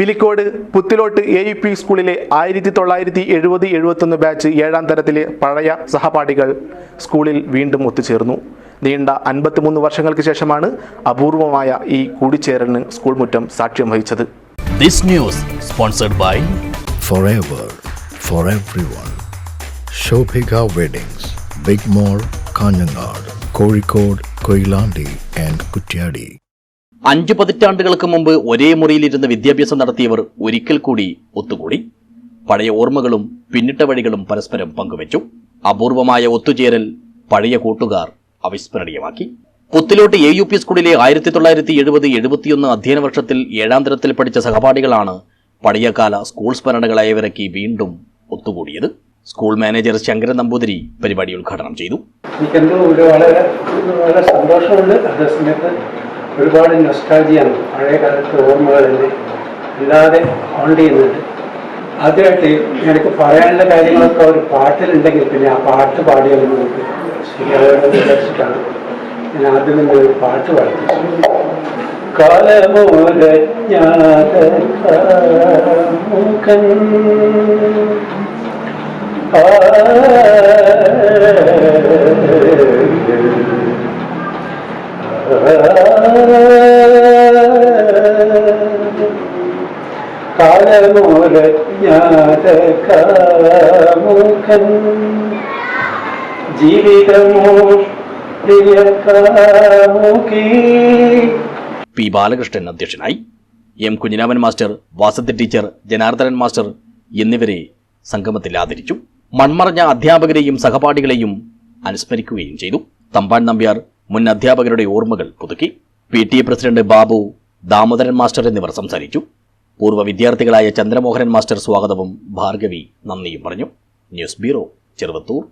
Pilicode Puthilot A U P സ്കൂളിലെ ആയിരത്തി തൊള്ളായിരത്തി എഴുപത് എഴുപത്തൊന്ന് ബാച്ച് ഏഴാം തരത്തിലെ പഴയ സഹപാഠികൾ സ്കൂളിൽ വീണ്ടും ഒത്തുചേർന്നു നീണ്ട അൻപത്തിമൂന്ന് വർഷങ്ങൾക്ക് ശേഷമാണ് അപൂർവമായ ഈ കൂടിച്ചേരലിന് സ്കൂൾ മുറ്റം സാക്ഷ്യം വഹിച്ചത് This news sponsored by forever for everyone. Shobhika Weddings, Big Mall, Kanyanad, Kozhikode, Koilandi and Kutyadi. അഞ്ചു പതിറ്റാണ്ടുകൾക്ക് മുമ്പ് ഒരേ മുറിയിലിരുന്ന് വിദ്യാഭ്യാസം നടത്തിയവർ ഒരിക്കൽ കൂടി ഒത്തുകൂടി. പഴയ ഓർമ്മകളും പിന്നിട്ട വഴികളും പരസ്പരം പങ്കുവച്ചു. അപൂർവമായ ഒത്തുചേരൽ പഴയ കൂട്ടുകാർ അവിസ്മരണീയമാക്കി. പുത്തിലോട്ട് എ യു പി സ്കൂളിലെ ആയിരത്തി തൊള്ളായിരത്തി എഴുപത് എഴുപത്തിയൊന്ന് അധ്യയന വർഷത്തിൽ ഏഴാം തരത്തിൽ പഠിച്ച സഹപാഠികളാണ് പഴയകാല സ്കൂൾ സ്മരണകളായവരൊക്കെ വീണ്ടും ഒത്തുകൂടിയത്. സ്കൂൾ മാനേജർ ശങ്കരൻ നമ്പൂതിരി പരിപാടി ഉദ്ഘാടനം ചെയ്തു. സന്തോഷമുണ്ട്. ഒരുപാട് നൊസ്റ്റാജിയാണ് പഴയ കാലത്തെ ഓർമ്മകൾ എന്നെ അല്ലാതെ ഹോൾഡ് ചെയ്യുന്നുണ്ട് ആദ്യമായിട്ട് എനിക്ക് പറയാനുള്ള കാര്യങ്ങളൊക്കെ ഒരു പാട്ടിലുണ്ടെങ്കിൽ പിന്നെ ആ പാട്ട് പാടിയാൽ നമുക്ക് ശരിയാകുമെന്ന് വിചാരിച്ചിട്ടാണ് ഞാൻ ആദ്യം തന്നെ ഒരു പാട്ട് പാടി കാലമോരജ്ഞാതകാമുഖൻ ജീവിതമോ പി ബാലകൃഷ്ണൻ അധ്യക്ഷനായി. M Kunhiraman master Vasanthi teacher Janardhanan master എന്നിവരെ സംഗമത്തിൽ ആദരിച്ചു. മൺമറഞ്ഞ അധ്യാപകരെയും സഹപാഠികളെയും അനുസ്മരിക്കുകയും ചെയ്തു. തമ്പാൻ നമ്പ്യാർ മുൻ അധ്യാപകരുടെ ഓർമ്മകൾ പുതുക്കി. P T A president Babu Damodaran master എന്നിവർ സംസാരിച്ചു. പൂർവ വിദ്യാർത്ഥികളായ ചന്ദ്രമോഹനൻ മാസ്റ്റർ സ്വാഗതവും ഭാർഗവി നന്ദിയും പറഞ്ഞു. News bureau Cheruvathur.